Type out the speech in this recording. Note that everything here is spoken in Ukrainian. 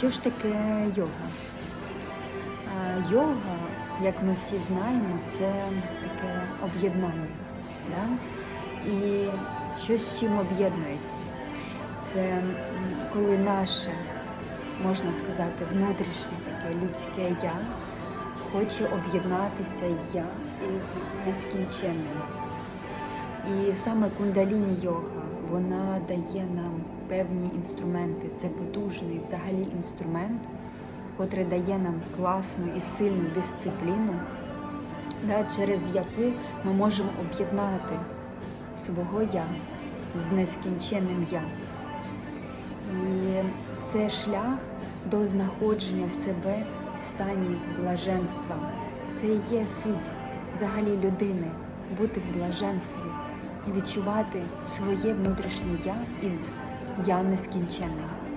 Що ж таке йога? Йога, як ми всі знаємо, це таке об'єднання. Да? І щось з чим об'єднується. Це коли наше, можна сказати, внутрішнє таке людське я хоче об'єднатися я із нескінченним. І саме кундаліні йога, вона дає нам певні інструменти. Це потужний взагалі інструмент, котрий дає нам класну і сильну дисципліну, да, через яку ми можемо об'єднати свого я з нескінченним я. І це шлях до знаходження себе в стані блаженства. Це є суть взагалі людини бути в блаженстві і відчувати своє внутрішнє я із я нескінченним.